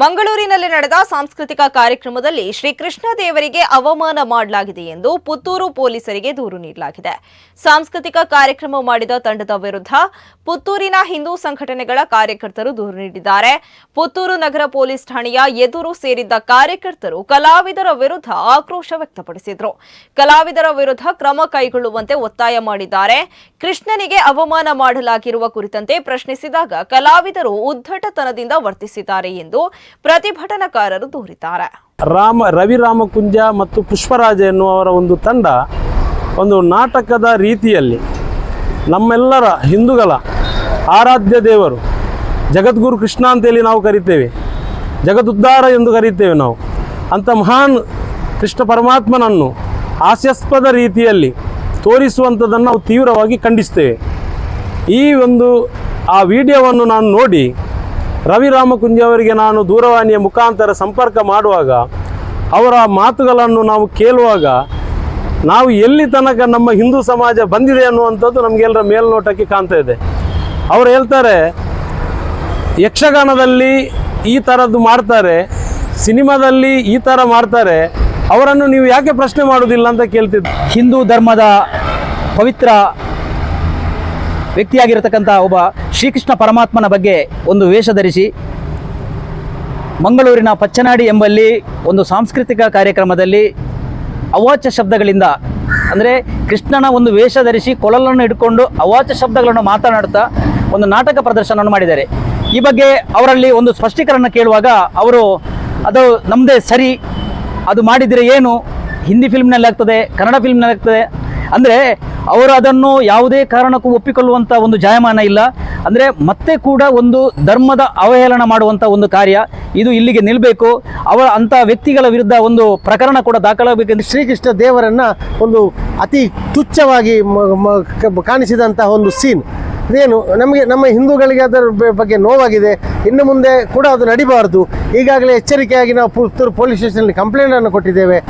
ಮಂಗಳೂರಿನಲ್ಲಿ ನಡೆದ ಸಾಂಸ್ಕೃತಿಕ ಕಾರ್ಯಕ್ರಮದಲ್ಲಿ ಶ್ರೀಕೃಷ್ಣ ದೇವರಿಗೆ ಅವಮಾನ ಮಾಡಲಾಗಿದೆ ಎಂದು ಪುತ್ತೂರು ಪೊಲೀಸರಿಗೆ ದೂರು ನೀಡಲಾಗಿದೆ. ಸಾಂಸ್ಕೃತಿಕ ಕಾರ್ಯಕ್ರಮ ಮಾಡಿದ ತಂಡದ ವಿರುದ್ಧ ಪುತ್ತೂರಿನ ಹಿಂದೂ ಸಂಘಟನೆಗಳ ಕಾರ್ಯಕರ್ತರು ದೂರು ನೀಡಿದ್ದಾರೆ. ಪುತ್ತೂರು ನಗರ ಪೊಲೀಸ್ ಠಾಣೆಯ ಎದುರು ಸೇರಿದ್ದ ಕಾರ್ಯಕರ್ತರು ಕಲಾವಿದರ ವಿರುದ್ಧ ಆಕ್ರೋಶ ವ್ಯಕ್ತಪಡಿಸಿದರು. ಕಲಾವಿದರ ವಿರುದ್ಧ ಕ್ರಮ ಕೈಗೊಳ್ಳುವಂತೆ ಒತ್ತಾಯ ಮಾಡಿದ್ದಾರೆ. ಕೃಷ್ಣನಿಗೆ ಅವಮಾನ ಮಾಡಲಾಗಿರುವ ಕುರಿತಂತೆ ಪ್ರಶ್ನಿಸಿದಾಗ ಕಲಾವಿದರು ಉದ್ದಟತನದಿಂದ ವರ್ತಿಸಿದ್ದಾರೆ ಎಂದು ಪ್ರತಿಭಟನಾಕಾರರು ದೂರಿದ್ದಾರೆ. ರಾಮ, ರವಿ ರಾಮಕುಂಜ ಮತ್ತು ಪುಷ್ಪರಾಜ ಎನ್ನುವರ ಒಂದು ತಂಡ ಒಂದು ನಾಟಕದ ರೀತಿಯಲ್ಲಿ ನಮ್ಮೆಲ್ಲರ ಹಿಂದೂಗಳ ಆರಾಧ್ಯ ದೇವರು ಜಗದ್ಗುರು ಕೃಷ್ಣ ಅಂತೇಳಿ ನಾವು ಕರಿತೇವೆ ಜಗದುದ್ಧಾರ ಎಂದು ಕರೀತೇವೆ ನಾವು. ಅಂಥ ಮಹಾನ್ ಕೃಷ್ಣ ಪರಮಾತ್ಮನನ್ನು ಹಾಸ್ಯಾಸ್ಪದ ರೀತಿಯಲ್ಲಿ ತೋರಿಸುವಂಥದ್ದನ್ನು ನಾವು ತೀವ್ರವಾಗಿ ಖಂಡಿಸ್ತೇವೆ. ಈ ಒಂದು ಆ ವಿಡಿಯೋವನ್ನು ನಾನು ನೋಡಿ ರವಿ ರಾಮಕುಂಜ ಅವರಿಗೆ ನಾನು ದೂರವಾಣಿಯ ಮುಖಾಂತರ ಸಂಪರ್ಕ ಮಾಡುವಾಗ, ಅವರ ಮಾತುಗಳನ್ನು ನಾವು ಕೇಳುವಾಗ, ನಾವು ಎಲ್ಲಿ ತನಕ ನಮ್ಮ ಹಿಂದೂ ಸಮಾಜ ಬಂದಿದೆ ಅನ್ನುವಂಥದ್ದು ನಮಗೆಲ್ಲರ ಮೇಲ್ನೋಟಕ್ಕೆ ಕಾಣ್ತಾ ಇದೆ. ಅವರು ಹೇಳ್ತಾರೆ, ಯಕ್ಷಗಾನದಲ್ಲಿ ಈ ಥರದ್ದು ಮಾಡ್ತಾರೆ, ಸಿನಿಮಾದಲ್ಲಿ ಈ ಥರ ಮಾಡ್ತಾರೆ, ಅವರನ್ನು ನೀವು ಯಾಕೆ ಪ್ರಶ್ನೆ ಮಾಡೋದಿಲ್ಲ ಅಂತ ಕೇಳ್ತಿದ್ದೆ. ಹಿಂದೂ ಧರ್ಮದ ಪವಿತ್ರ ವ್ಯಕ್ತಿಯಾಗಿರತಕ್ಕಂಥ ಒಬ್ಬ ಶ್ರೀಕೃಷ್ಣ ಪರಮಾತ್ಮನ ಬಗ್ಗೆ ಒಂದು ವೇಷ ಧರಿಸಿ, ಮಂಗಳೂರಿನ ಪಚ್ಚನಾಡಿ ಎಂಬಲ್ಲಿ ಒಂದು ಸಾಂಸ್ಕೃತಿಕ ಕಾರ್ಯಕ್ರಮದಲ್ಲಿ ಅವಾಚ್ಯ ಶಬ್ದಗಳಿಂದ, ಅಂದರೆ ಕೃಷ್ಣನ ಒಂದು ವೇಷ ಧರಿಸಿ ಕೊಳಲನ್ನು ಹಿಡ್ಕೊಂಡು ಅವಾಚ್ಯ ಶಬ್ದಗಳನ್ನು ಮಾತನಾಡುತ್ತಾ ಒಂದು ನಾಟಕ ಪ್ರದರ್ಶನವನ್ನು ಮಾಡಿದ್ದಾರೆ. ಈ ಬಗ್ಗೆ ಅವರಲ್ಲಿ ಒಂದು ಸ್ಪಷ್ಟೀಕರಣ ಕೇಳುವಾಗ ಅವರು, ಅದು ನಮ್ಮದೇ ಸರಿ, ಅದು ಮಾಡಿದರೆ ಏನು? ಹಿಂದಿ ಫಿಲ್ಮ್ನಲ್ಲಿ ಆಗ್ತದೆ ಕನ್ನಡ ಫಿಲ್ಮ್ನಲ್ಲಿ ಆಗ್ತದೆ ಅಂದರೆ ಅವರು ಅದನ್ನು ಯಾವುದೇ ಕಾರಣಕ್ಕೂ ಒಪ್ಪಿಕೊಳ್ಳುವಂಥ ಒಂದು ಜಾಯಮಾನ ಇಲ್ಲ. ಅಂದರೆ ಮತ್ತೆ ಕೂಡ ಒಂದು ಧರ್ಮದ ಅವಹೇಳನ ಮಾಡುವಂಥ ಒಂದು ಕಾರ್ಯ ಇದು ಇಲ್ಲಿಗೆ ನಿಲ್ಲಬೇಕು ಅವರ ಅಂಥ ವ್ಯಕ್ತಿಗಳ ವಿರುದ್ಧ ಒಂದು ಪ್ರಕರಣ ಕೂಡ ದಾಖಲಾಗಬೇಕೆಂದು ಶ್ರೀಕೃಷ್ಣ ದೇವರನ್ನ ಒಂದು ಅತಿ ತುಚ್ಛವಾಗಿ ಕಾಣಿಸಿದಂತಹ ಒಂದು ಸೀನ್. ಇದೇನು, ನಮಗೆ, ನಮ್ಮ ಹಿಂದೂಗಳಿಗೆ ಅದರ ಬಗ್ಗೆ ನೋವಾಗಿದೆ. ಇನ್ನು ಮುಂದೆ ಕೂಡ ಅದು ನಡಿಬಾರ್ದು. ಈಗಾಗಲೇ ಎಚ್ಚರಿಕೆಯಾಗಿ ನಾವು ಪುತ್ತೂರು ಪೊಲೀಸ್ ಸ್ಟೇಷನಲ್ಲಿ ಕಂಪ್ಲೇಂಟನ್ನು ಕೊಟ್ಟಿದ್ದೇವೆ.